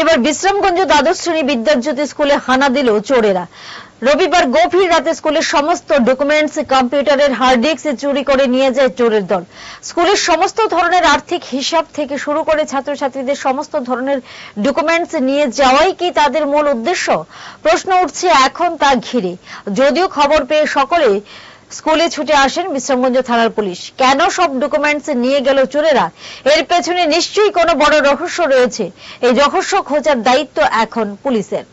এবার বিশ্রামগঞ্জ দ্বাদশ শ্রেণি বিদ্যাজ্যোতি স্কুলে হানা দিল চোরেরা। রবিবার গভীর রাতে স্কুলের সমস্ত ডকুমেন্টস কম্পিউটারের হার্ড ডিস্ক চুরি করে নিয়ে যায় চোরের দল। স্কুলের সমস্ত ধরনের আর্থিক হিসাব থেকে শুরু করে ছাত্রছাত্রীদের সমস্ত ধরনের ডকুমেন্টস নিয়ে যাওয়াই কি তাদের মূল উদ্দেশ্য? প্রশ্ন উঠছে এখন তা ঘিরে। যদিও খবর পেয়ে সকলে স্কুলে ছুটে আসেন বিশ্রামগঞ্জ থানার পুলিশ। কেন সব ডকুমেন্টস নিয়ে গেল চোরেরা? এর পেছনে নিশ্চয়ই কোনো বড় রহস্য রয়েছে। এই রহস্য খোঁজার দায়িত্ব এখন পুলিশের।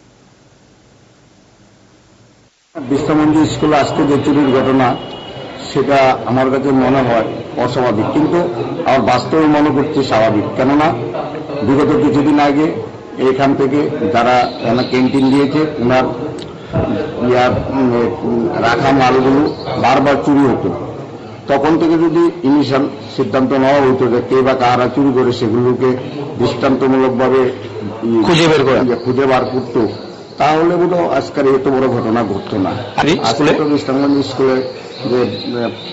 বিশ্বমন্দির স্কুলে আজকে যে চুরির ঘটনা, সেটা আমার কাছে মনে হয় অস্বাভাবিক। কিন্তু আমার বাস্তবে মনে করছি স্বাভাবিক। কেননা বিগত কিছুদিন আগে এখান থেকে যারা ক্যান্টিন দিয়েছে ওনার ইয়ার রাখা মালগুলো বারবার চুরি হতো। তখন থেকে যদি ইনিশিয়াল সিদ্ধান্ত নেওয়া হতো যে কে বা কারা চুরি করে সেগুলোকে দৃষ্টান্তমূলকভাবে খুঁজে বের করা। ইয়ে, খুঁজে বার করতো তাহলে বোধ আজকের এত বড় ঘটনা ঘটতো না। আজকে স্কুলে? তো ইসলামগঞ্জ স্কুলে যে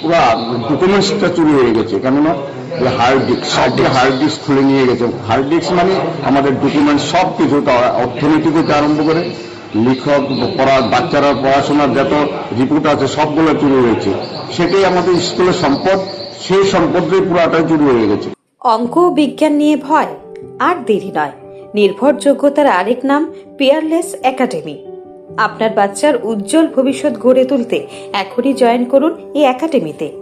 পুরা ডকুমেন্টসটা চুরি হয়ে গেছে। কেননা যে হার্ড ডিস্ক সবকে হার্ড ডিস্ক। খুলে নিয়ে গেছে। হার্ড ডিস্ক মানে আমাদের ডকুমেন্ট সব কিছু তা- অর্থনীতি থেকে আরম্ভ করে লেখক পড়া বাচ্চারা পড়াশোনার যত রিপোর্ট আছে সবগুলো চুরি হয়েছে। সেটাই আমাদের স্কুলের সম্পদ, সেই সম্পদটাই পুরাটাই চুরি হয়ে গেছে। অঙ্ক বিজ্ঞান নিয়ে ভয়? আর দেরি নয়। নির্ভরযোগ্যতার আরেক নাম পেয়ারলেস একাডেমি আপনার বাচ্চার উজ্জ্বল ভবিষ্যৎ গড়ে তুলতে এখনই জয়েন করুন এই একাডেমিতে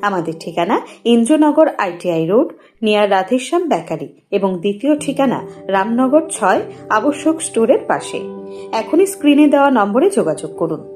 আমাদের ঠিকানা Indranagar ITI road, near Radheshyam bakery এবং দ্বিতীয় ঠিকানা রামনগর ছয় আবশ্যক স্টোরের পাশে। এখনই স্ক্রিনে দেওয়া নম্বরে যোগাযোগ করুন।